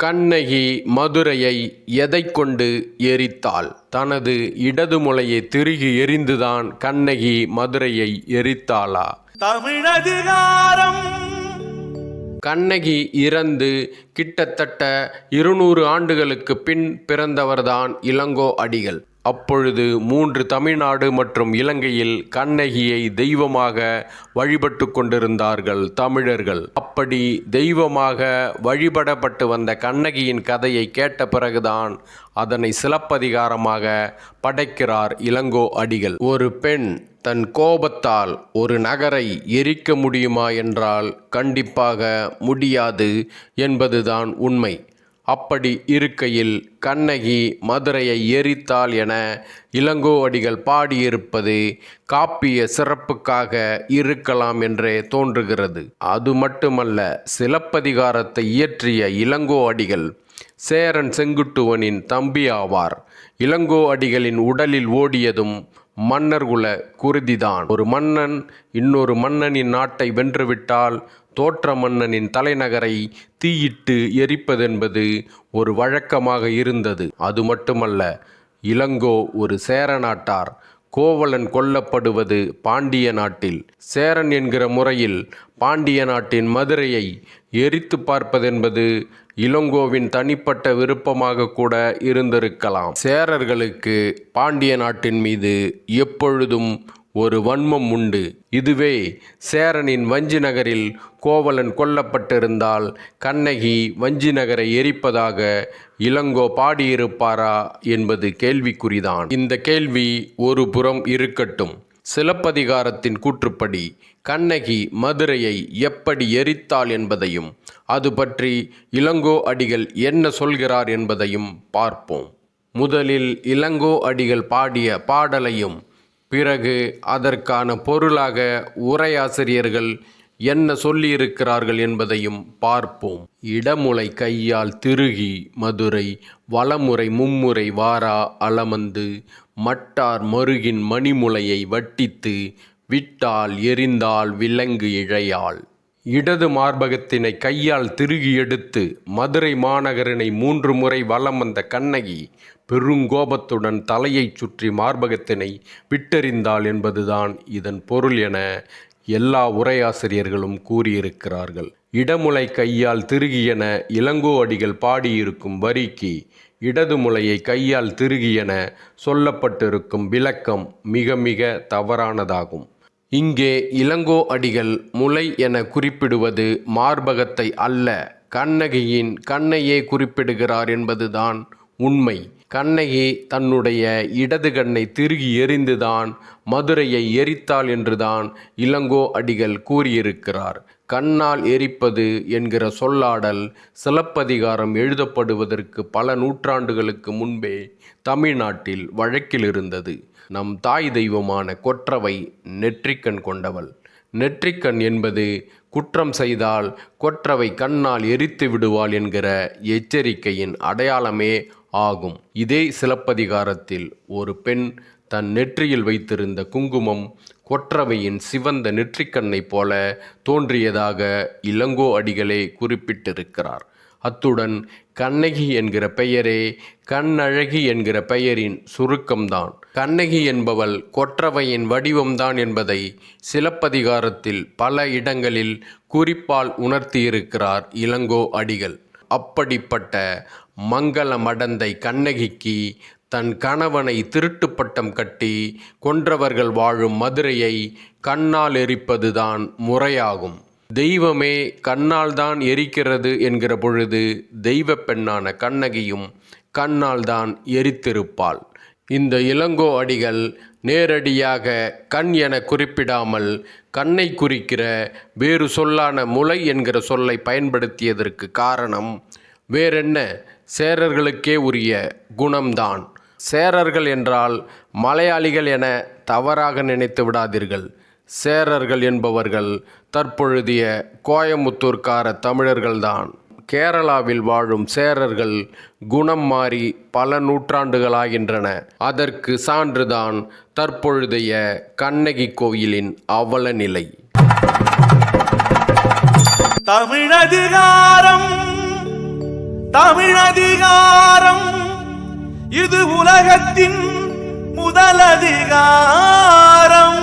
கண்ணகி மதுரையை எதைக் கொண்டு எரித்தாள்? தனது இடது முலையை திருகி எறிந்துதான் கண்ணகி மதுரையை எரித்தாளா? தமிழதிகாரம். கண்ணகி இறந்து கிட்டத்தட்ட இருநூறு ஆண்டுகளுக்கு பின் பிறந்தவர்தான் இளங்கோ அடிகள். அப்பொழுது மூன்று தமிழ்நாடு மற்றும் இலங்கையில் கண்ணகியை தெய்வமாக வழிபட்டு கொண்டிருந்தார்கள் தமிழர்கள். அப்படி தெய்வமாக வழிபடப்பட்டு வந்த கண்ணகியின் கதையை கேட்ட பிறகுதான் அதனை சிலப்பதிகாரமாக படைக்கிறார் இளங்கோ அடிகள். ஒரு பெண் தன் கோபத்தால் ஒரு நகரை எரிக்க முடியுமா என்றால் கண்டிப்பாக முடியாது என்பதுதான் உண்மை. அப்படி இருக்கையில் கண்ணகி மதுரையை எரித்தாள் என இளங்கோ அடிகள் பாடியிருப்பது காப்பிய சிறப்புக்காக இருக்கலாம் என்றே தோன்றுகிறது. அது மட்டுமல்ல சிலப்பதிகாரத்தை இயற்றிய இளங்கோ அடிகள் சேரன் செங்குட்டுவனின் தம்பி ஆவார். இளங்கோ அடிகளின் உடலில் ஓடியதும் மன்னர்குல குருதிதான். ஒரு மன்னன் இன்னொரு மன்னனின் நாட்டை வென்றுவிட்டால் தோற்ற மன்னனின் தலைநகரை தீயிட்டு எரிப்பதென்பது ஒரு வழக்கமாக இருந்தது. அது மட்டுமல்ல இளங்கோ ஒரு சேர நாட்டார் கோவலன் கொல்லப்படுவது பாண்டிய நாட்டில். சேரன் என்கிற முறையில் பாண்டிய நாட்டின் மதுரையை எரித்து பார்ப்பதென்பது இளங்கோவின் தனிப்பட்ட விருப்பமாக கூட இருந்திருக்கலாம். சேரர்களுக்கு பாண்டிய நாட்டின் மீது எப்பொழுதும் ஒரு வன்மம் உண்டு. இதுவே சேரனின் வஞ்சி நகரில் கோவலன் கொல்லப்பட்டிருந்தால் கண்ணகி வஞ்சி நகரை எரிப்பதாக இளங்கோ பாடியிருப்பாரா என்பது கேள்விக்குறிதான். இந்த கேள்வி ஒரு புறம் இருக்கட்டும். சிலப்பதிகாரத்தின் கூற்றுப்படி கண்ணகி மதுரையை எப்படி எரித்தாள் என்பதையும் அது பற்றி இளங்கோ அடிகள் என்ன சொல்கிறார் என்பதையும் பார்ப்போம். முதலில் இளங்கோ அடிகள் பாடிய பாடலையும் பிறகு அதற்கான பொருளாக உரையாசிரியர்கள் என்ன சொல்லியிருக்கிறார்கள் என்பதையும் பார்ப்போம். இடமுலை கையால் திருகி மதுரை வலமுறை மும்முறை வாரா அலமந்து மட்டார் மருகின் மணிமுலையை வட்டித்து விட்டால் எரிந்தால் விலங்கு இழையாள். இடது மார்பகத்தினை கையால் திருகி எடுத்து மதுரை மாநகரினை மூன்று முறை வலம் வந்த கண்ணகி பெருங்கோபத்துடன் தலையைச் சுற்றி மார்பகத்தினை விட்டெறிந்தாள் என்பதுதான் இதன் பொருள் என எல்லா உரையாசிரியர்களும் கூறியிருக்கிறார்கள். இடமுலை கையால் திருகியன இளங்கோ அடிகள் பாடியிருக்கும் வரிக்கு இடது முலையை கையால் திருகியென சொல்லப்பட்டிருக்கும் விளக்கம் மிக மிக தவறானதாகும். இங்கே இளங்கோ அடிகள் முலை என குறிப்பிடுவது மார்பகத்தை அல்ல கண்ணகியின் கண்ணையே குறிப்பிடுகிறார் என்பதுதான் உண்மை. கண்ணகி தன்னுடைய இடது கண்ணை திருகி எறிந்துதான் மதுரையை எரித்தாள் என்றுதான் இளங்கோ அடிகள் கூறியிருக்கிறார். கண்ணால் எரிப்பது என்கிற சொல்லாடல் சிலப்பதிகாரம் எழுதப்படுவதற்கு பல நூற்றாண்டுகளுக்கு முன்பே தமிழ்நாட்டில் வழக்கில் இருந்தது நம் தாய் தெய்வமான கொற்றவை நெற்றிக்கண் கொண்டவள். நெற்றிக்கண் என்பது குற்றம் செய்தால் கொற்றவை கண்ணால் எரித்து விடுவாள் என்கிற எச்சரிக்கையின் அடையாளமே ஆகும். இதே சிலப்பதிகாரத்தில் ஒரு பெண் தன் நெற்றியில் வைத்திருந்த குங்குமம் கொற்றவையின் சிவந்த நெற்றிக்கண்ணைப் போல தோன்றியதாக இளங்கோ அடிகளே குறிப்பிட்டிருக்கிறார். அத்துடன் கண்ணகி என்கிற பெயரே கண்ணழகி என்கிற பெயரின் சுருக்கம்தான். கண்ணகி என்பவள் கொற்றவையின் வடிவம்தான் என்பதை சிலப்பதிகாரத்தில் பல இடங்களில் குறிப்பால் உணர்த்தியிருக்கிறார் இளங்கோ அடிகள். அப்படிப்பட்ட மங்கள மடந்தை கண்ணகிக்கு தன் கணவனை திருட்டு பட்டம் கட்டி கொன்றவர்கள் வாழும் மதுரையை கண்ணால் எரிப்பதுதான் முறையாகும். தெய்வமே கண்ணால் தான் எரிக்கிறது என்கிற பொழுது தெய்வ பெண்ணான கண்ணகியும் கண்ணால் தான் எரித்திருப்பாள். இந்த இளங்கோ அடிகள் நேரடியாக கண் என குறிப்பிடாமல் கண்ணை குறிக்கிற வேறு சொல்லான முலை என்கிற சொல்லை பயன்படுத்தியதற்கு காரணம் வேறென்ன? சேரர்களுக்கே உரிய குணம்தான். சேரர்கள் என்றால் மலையாளிகள் என தவறாக நினைத்து விடாதீர்கள். சேரர்கள் என்பவர்கள் தற்பொழுதிய கோயமுத்தூர்கார தமிழர்கள்தான். கேரளாவில் வாழும் சேரர்கள் குணம் மாறி பல நூற்றாண்டுகளாகின்றன. அதற்கு சான்றுதான் தற்பொழுதைய கண்ணகி கோயிலின் அவல நிலை. தமிழதிகாரம் தமிழதிகாரம் இது உலகத்தின் முதலதிகாரம்